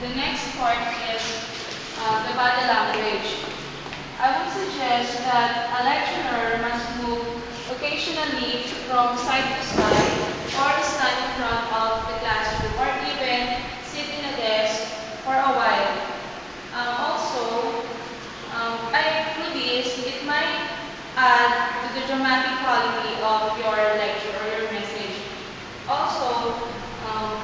The next part is uh, the body language. I would suggest that a lecturer must move occasionally from side to side or stand in front of the classroom or even sit in a desk for a while. Um, also, um, I through this, it might add to the dramatic quality of your lecture or your message. Also, um,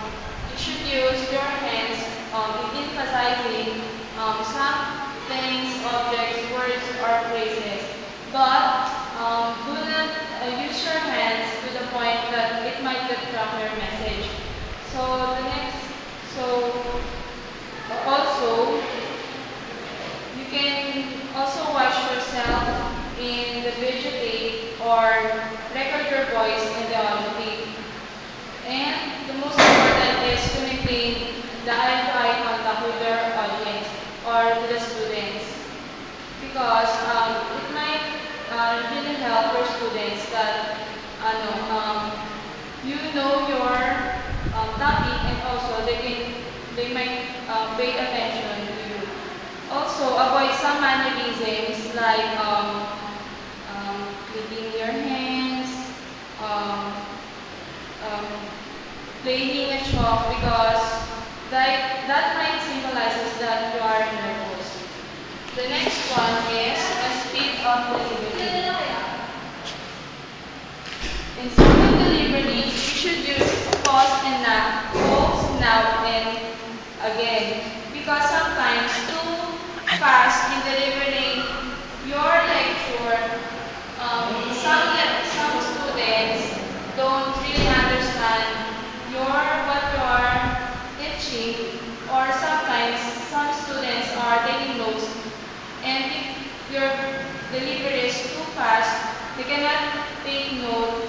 you should use your hands um, in emphasizing um, some things, objects, words, or phrases. But um, do not uh, use your hands to the point that it might disrupt your message. So the next, so also you can also watch yourself in the video or record your voice in the audio tape. And the most important is to maintain the or to the students. Because um, it might uh, really help your students that ano, um, you know your um, topic and also they can they might uh, pay attention to you. Also, avoid some mannerisms like um, um, your hands, um, um, playing a chalk because that, that might symbolizes that you are. The next one is the speed of delivery. In speaking delivery, you should use pause and now, pause now and again. Because sometimes too fast in delivering your lecture, um, some le- some students don't really understand your what you are teaching, or sometimes some students are taking notes, and if your delivery is too fast, they cannot take note